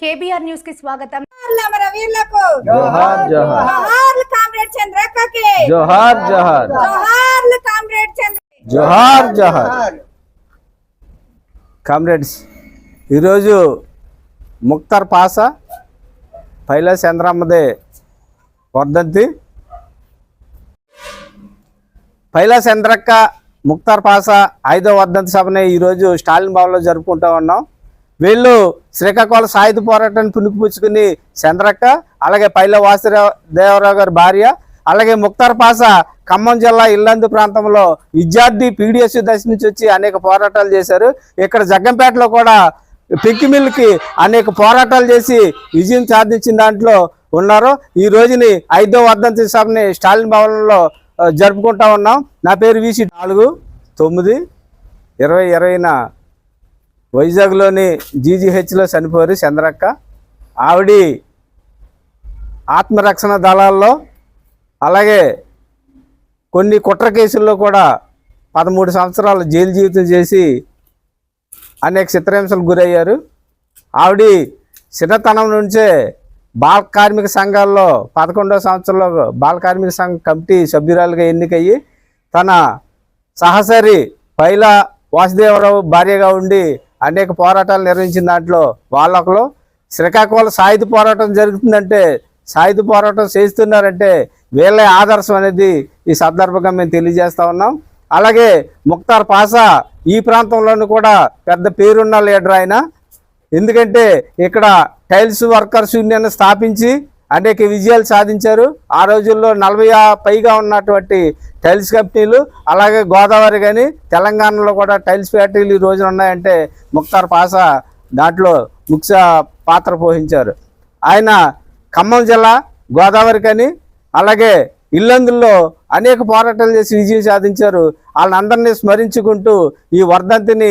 KBR న్యూస్కి స్వాగతం. జోహార్లు అమరవీరులకు జోహార్ జోహార్. జోహార్లు కామ్రేడ్ చంద్రక్కకి. జోహార్ జోహార్. జోహార్లు కామ్రేడ్ చంద్ర జోహార్ జోహార్. కామ్రేడ్స్ ఈరోజు ముక్తార్ పాసా పైలా చంద్రమ్మదే వర్ధంతి. పైలా చంద్రక్క ముక్తార్ పాసా ఐదో వర్ధంతి సభని ఈరోజు స్టాలిన్ భవన్లో జరుపుకుంటా ఉన్నాం. వీళ్ళు శ్రీకాకుళం సాయుధ పోరాటాన్ని పుణుకుపుచ్చుకుని చంద్రక్క అలాగే పైల వాసుదేవ దేవరావు గారి భార్య అలాగే ముక్తార్ పాసా ఖమ్మం జిల్లా ఇల్లందు ప్రాంతంలో విద్యార్థి పీడిఎస్ దశ నుంచి వచ్చి అనేక పోరాటాలు చేశారు. ఇక్కడ జగ్గంపేటలో కూడా పెంకి మిల్కి అనేక పోరాటాలు చేసి విజయం సాధించిన దాంట్లో ఉన్నారు. ఈ రోజుని ఐదో వర్ధంతి సభని స్టాలిన్ భవనంలో జరుపుకుంటా ఉన్నాం. నా పేరు వీసి నాలుగు తొమ్మిది ఇరవై ఇరవైన వైజాగ్లోని జీజీహెచ్లో చనిపోయారు చంద్రక్క. ఆవిడ ఆత్మరక్షణ దళాల్లో అలాగే కొన్ని కుట్ర కేసుల్లో కూడా పదమూడు సంవత్సరాలు జైలు జీవితం చేసి అనేక చిత్రహింసలకు గురయ్యారు. ఆవిడ చిన్నతనం నుంచే బాల కార్మిక సంఘాల్లో పదకొండవ సంవత్సరంలో బాల కార్మిక సంఘ కమిటీ సభ్యురాలుగా ఎన్నికయ్యి తన సహసరి పైల వాసుదేవరావు భార్యగా ఉండి అనేక పోరాటాలు నిర్వహించిన దాంట్లో వాళ్ళొకరు. శ్రీకాకుళం సాయుధ పోరాటం జరుగుతుందంటే సాయుధ పోరాటం చేస్తున్నారంటే వీళ్ళే ఆదర్శం అనేది ఈ సందర్భంగా మేము తెలియజేస్తా ఉన్నాం. అలాగే ముక్తార్ పాసా ఈ ప్రాంతంలోనూ కూడా పెద్ద పేరున్న లీడర్ ఆయన. ఎందుకంటే ఇక్కడ టైల్స్ వర్కర్స్ యూనియన్ స్థాపించి అనేక విజయాలు సాధించారు. ఆ రోజుల్లో నలభై పైగా ఉన్నటువంటి టైల్స్ కంపెనీలు అలాగే గోదావరి కానీ తెలంగాణలో కూడా టైల్స్ ఫ్యాక్టరీలు ఈ రోజున ఉన్నాయంటే ముక్తార్ పాసా దాంట్లో ముఖ్య పాత్ర పోషించారు. ఆయన ఖమ్మం జిల్లా గోదావరి కానీ అలాగే ఇల్లందుల్లో అనేక పోరాటాలు చేసి విజయం సాధించారు. వాళ్ళందరినీ స్మరించుకుంటూ ఈ వర్ధంతిని